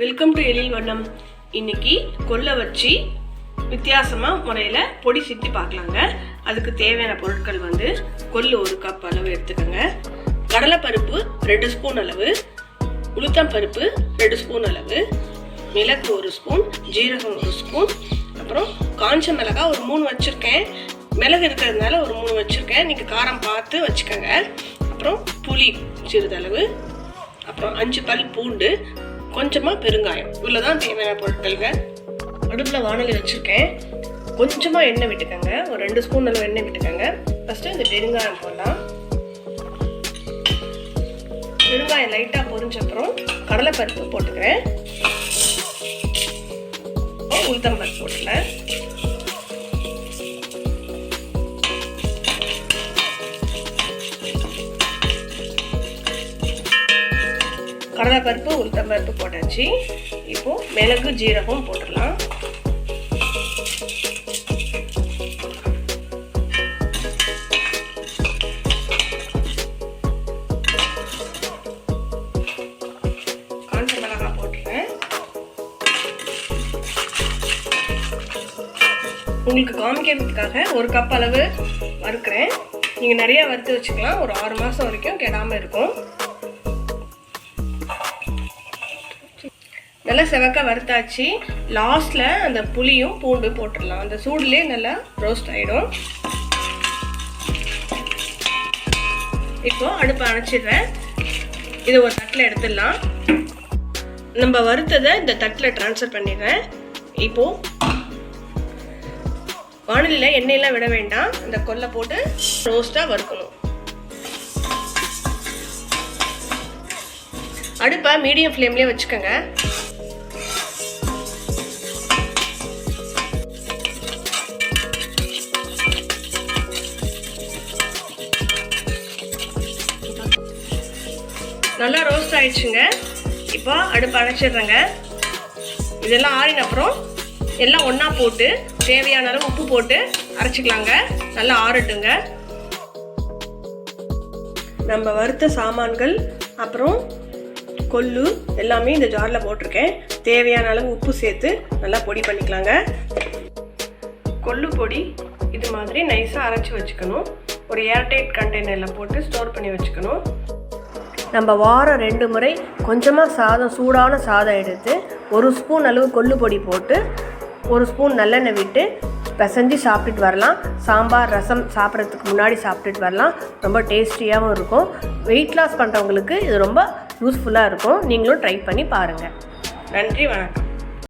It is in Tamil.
வெல்கம் டு எழில் வண்ணம் இன்னைக்கு கொல்லை வச்சு வித்தியாசமாக முறையில் பொடி சித்தி பார்க்கலாங்க. அதுக்கு தேவையான பொருட்கள் வந்து கொள்ளு ஒரு கப் அளவு எடுத்துக்கோங்க. கடலைப்பருப்பு ரெண்டு ஸ்பூன் அளவு. உளுத்தம் பருப்பு ரெண்டு ஸ்பூன் அளவு. மிளகு ஒரு ஸ்பூன் ஜீரகம் ஒரு ஸ்பூன் அப்புறம் காஞ்ச மிளகாய் ஒரு மூணு வச்சுருக்கேன். மிளகு இருக்கிறதுனால ஒரு மூணு வச்சுருக்கேன். நீங்கள் காரம் பார்த்து வச்சுக்கோங்க. அப்புறம் புளி சிறிதளவு. அப்புறம் அஞ்சு பல் பூண்டு. கொஞ்சமாக பெருங்காயம். இவ்வளோ தான் தேவையான பொருட்களுங்க. அடுப்பில் வானொலி வச்சுருக்கேன். கொஞ்சமாக எண்ணெய் விட்டுக்கோங்க. ஒரு ரெண்டு ஸ்பூன் அளவு எண்ணெய் விட்டுக்கோங்க. ஃபஸ்ட்டு இந்த பெருங்காயம் போடலாம். பெருங்காயம் லைட்டாக பொரிஞ்ச அப்புறம் கடலைப்பருப்பு போட்டுக்கிறேன். உளுத்தம்பருப்பு பருப்பு போட்டுக்கிறேன். கடலைப்பருப்பு உளுத்தம் பருப்பு போட்டாச்சு. இப்போ மிளகு ஜீரகம் போட்டுடலாம். மிளகாய் உங்களுக்கு காமிக்கிறதுக்காக ஒரு கப் அளவு வறுக்கிறேன். நீங்கள் நிறைய வறுத்து வச்சுக்கலாம். ஒரு ஆறு மாதம் வரைக்கும் கெடாமல் இருக்கும். நல்லா செவக்க வறுத்தாச்சு. லாஸ்ட்டில் அந்த புளியும் பூண்டு போட்டுடலாம். அந்த சூடுலேயே நல்லா ரோஸ்ட் ஆகிடும் இப்போ அடுப்பை அணைச்சிடுறேன். இதை ஒரு தட்டில் எடுத்துடலாம். நம்ம வறுத்ததை இந்த தட்டில் ட்ரான்ஸ்ஃபர் பண்ணிடுறேன். இப்போது வானிலையில் எண்ணெயெல்லாம் விட வேண்டாம். இந்த கொல்லை போட்டு ரோஸ்ட்டாக வறுக்கணும். அடுப்பை மீடியம் ஃப்ளேம்லேயே வச்சுக்கோங்க. நல்லா ரோஸ்ட் ஆயிடுச்சுங்க. இப்போ அடுப்பு அணைச்சிடுறேங்க. இதெல்லாம் ஆறின அப்புறம் எல்லாம் ஒன்றா போட்டு தேவையான அளவு உப்பு போட்டு அரைச்சிக்கலாங்க. நல்லா ஆறட்டுங்க. நம்ம வறுத்த சாமான்கள் அப்புறம் கொள்ளு எல்லாமே இந்த ஜாரில் போட்டிருக்கேன். தேவையான அளவு உப்பு சேர்த்து நல்லா பொடி பண்ணிக்கலாங்க. கொள்ளு பொடி இது மாதிரி நைஸாக அரைச்சி வச்சுக்கணும். ஒரு ஏர்டைட் கண்டெய்னரில் போட்டு ஸ்டோர் பண்ணி வச்சுக்கணும். நம்ம வாரம் ரெண்டு முறை கொஞ்சமாக சாதம் சூடான சாதம் எடுத்து ஒரு ஸ்பூன் அளவு கொள்ளு பொடி போட்டு ஒரு ஸ்பூன் நல்லெண்ணெய் விட்டு பிசைஞ்சு சாப்பிட்டுட்டு வரலாம். சாம்பார் ரசம் சாப்பிட்றதுக்கு முன்னாடி சாப்பிட்டுட்டு வரலாம். ரொம்ப டேஸ்டியாகவும் இருக்கும். வெயிட் லாஸ் பண்ணுறவங்களுக்கு இது ரொம்ப யூஸ்ஃபுல்லாக இருக்கும். நீங்களும் ட்ரை பண்ணி பாருங்கள் நன்றி வணக்கம்.